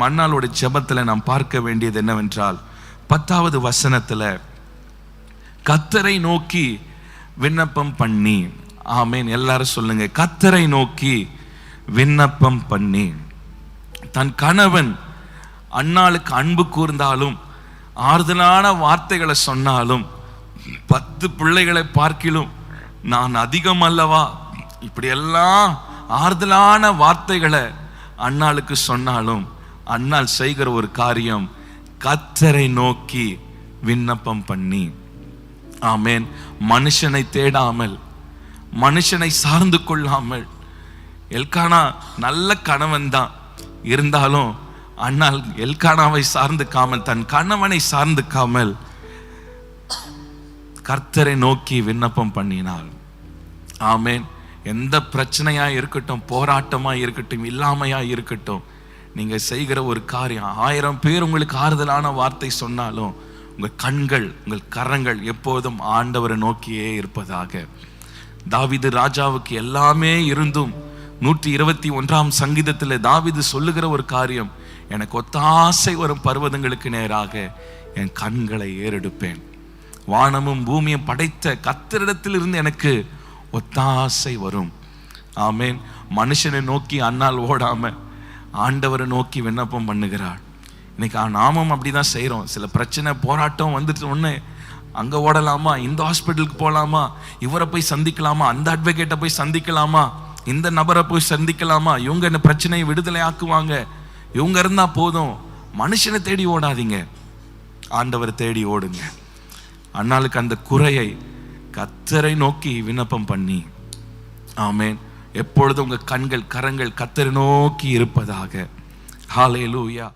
மண்ணாளோட ஜெபத்துல நாம் பார்க்க வேண்டியது என்னவென்றால் பத்தாவது வசனத்துல கத்தரை நோக்கி விண்ணப்பம் பண்ணி. ஆமேன். எல்லாரும் சொல்லுங்க கத்தரை நோக்கி விண்ணப்பம் பண்ணி. தன் கணவன் அண்ணாளுக்கு அன்பு கூர்ந்தாலும் ஆறுதலான வார்த்தைகளை சொன்னாலும் பத்து பிள்ளைகளை பார்க்கிலும் நான் அதிகம் அல்லவா? இப்படியெல்லாம் ஆறுதலான வார்த்தைகளை அண்ணாளுக்கு சொன்னாலும் அன்னால் செய்கிற ஒரு காரியம் கத்தரை நோக்கி விண்ணப்பம் பண்ணி. ஆமேன். மனுஷனை தேடாமல் மனுஷனை சார்ந்து கொள்ளாமல். எல்கானா நல்ல கணவன் தான். இருந்தாலும் அண்ணால் எல்கானாவை சார்ந்துக்காமல் தன் கணவனை சார்ந்துக்காமல் கர்த்தரை நோக்கி விண்ணப்பம் பண்ணினாள். ஆமேன். எந்த பிரச்சனையா இருக்கட்டும் போராட்டமா இருக்கட்டும் இல்லாமையா இருக்கட்டும் நீங்க செய்கிற ஒரு காரியம் ஆயிரம் பேர் உங்களுக்கு ஆறுதலான வார்த்தை சொன்னாலும் உங்கள் கண்கள் உங்கள் கரங்கள் எப்போதும் ஆண்டவரை நோக்கியே இருப்பதாக. தாவிது ராஜாவுக்கு எல்லாமே இருந்தும் நூற்றி இருபத்தி ஒன்றாம் சங்கீதத்தில் தாவிது சொல்லுகிற ஒரு காரியம் எனக்கு ஒத்தாசை வரும் பர்வதங்களுக்கு நேராக என் கண்களை ஏறெடுப்பேன். வானமும் பூமியும் படைத்த கத்திரிடத்திலிருந்து எனக்கு ஒத்தாசை வரும். ஆமேன். மனுஷனை நோக்கி அன்னால் ஓடாமல் ஆண்டவரை நோக்கி விண்ணப்பம் பண்ணுகிறாள். இன்னைக்கு நாமும் அப்படிதான் செய்கிறோம் சில பிரச்சனை போராட்டம் வந்துட்டு ஒன்று அங்கே ஓடலாமா? இந்த ஹாஸ்பிட்டலுக்கு போகலாமா இவரை போய் சந்திக்கலாமா? அந்த அட்வொகேட்டை போய் சந்திக்கலாமா? இந்த நபரை போய் சந்திக்கலாமா? இவங்க என்ன பிரச்சனையை விடுதலை ஆக்குவாங்க? இவங்க இருந்தால் போதும். மனுஷனை தேடி ஓடாதீங்க. ஆண்டவரை தேடி ஓடுங்க. அண்ணாளுக்கு அந்த குறையை கத்தரை நோக்கி விண்ணப்பம் பண்ணி. ஆமேன். எப்பொழுதும் உங்கள் கண்கள் கரங்கள் கத்தரை நோக்கி இருப்பதாக. ஹalleluya